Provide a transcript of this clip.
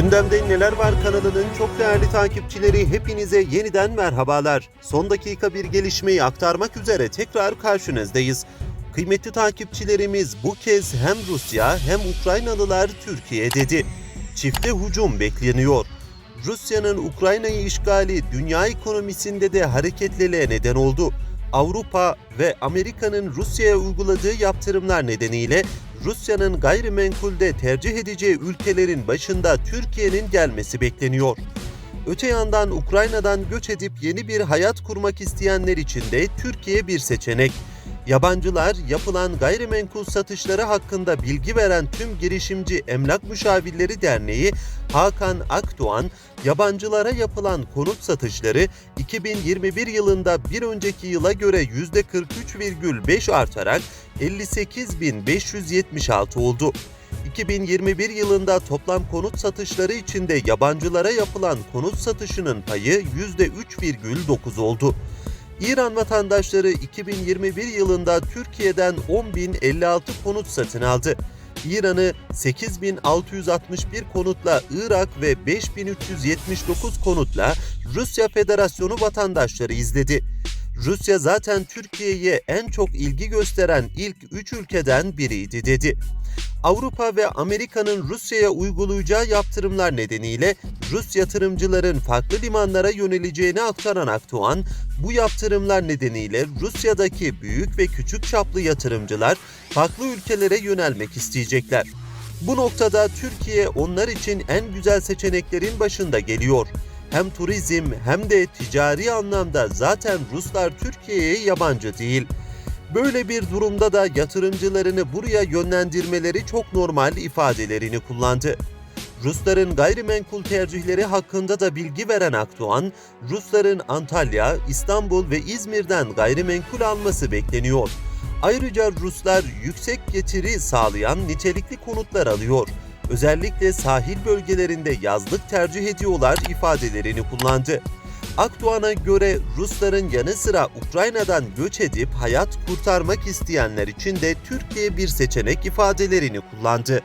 Gündemde Neler Var kanalının çok değerli takipçileri hepinize yeniden merhabalar. Son dakika bir gelişmeyi aktarmak üzere tekrar karşınızdayız. Kıymetli takipçilerimiz bu kez hem Rusya hem Ukraynalılar Türkiye dedi. Çifte hücum bekleniyor. Rusya'nın Ukrayna'yı işgali dünya ekonomisinde de hareketliliğe neden oldu. Avrupa ve Amerika'nın Rusya'ya uyguladığı yaptırımlar nedeniyle Rusya'nın gayrimenkulde tercih edeceği ülkelerin başında Türkiye'nin gelmesi bekleniyor. Öte yandan Ukrayna'dan göç edip yeni bir hayat kurmak isteyenler için de Türkiye bir seçenek. Yabancılar yapılan gayrimenkul satışları hakkında bilgi veren tüm girişimci Emlak Müşavirleri Derneği Hakan Akdoğan, yabancılara yapılan konut satışları 2021 yılında bir önceki yıla göre %43,5 artarak 58.576 oldu. 2021 yılında toplam konut satışları içinde yabancılara yapılan konut satışının payı %3,9 oldu. İran vatandaşları 2021 yılında Türkiye'den 10.056 konut satın aldı. İran'ı 8661 konutla Irak ve 5379 konutla Rusya Federasyonu vatandaşları izledi. Rusya zaten Türkiye'ye en çok ilgi gösteren ilk 3 ülkeden biriydi dedi. Avrupa ve Amerika'nın Rusya'ya uygulayacağı yaptırımlar nedeniyle Rus yatırımcıların farklı limanlara yöneleceğini aktaran Akdoğan, bu yaptırımlar nedeniyle Rusya'daki büyük ve küçük çaplı yatırımcılar farklı ülkelere yönelmek isteyecekler. Bu noktada Türkiye onlar için en güzel seçeneklerin başında geliyor. Hem turizm hem de ticari anlamda zaten Ruslar Türkiye'ye yabancı değil. Böyle bir durumda da yatırımcılarını buraya yönlendirmeleri çok normal ifadelerini kullandı. Rusların gayrimenkul tercihleri hakkında da bilgi veren Akdoğan, Rusların Antalya, İstanbul ve İzmir'den gayrimenkul alması bekleniyor. Ayrıca Ruslar yüksek getiri sağlayan nitelikli konutlar alıyor. Özellikle sahil bölgelerinde yazlık tercih ediyorlar ifadelerini kullandı. Akdoğan'a göre Rusların yanı sıra Ukrayna'dan göç edip hayat kurtarmak isteyenler için de Türkiye bir seçenek ifadelerini kullandı.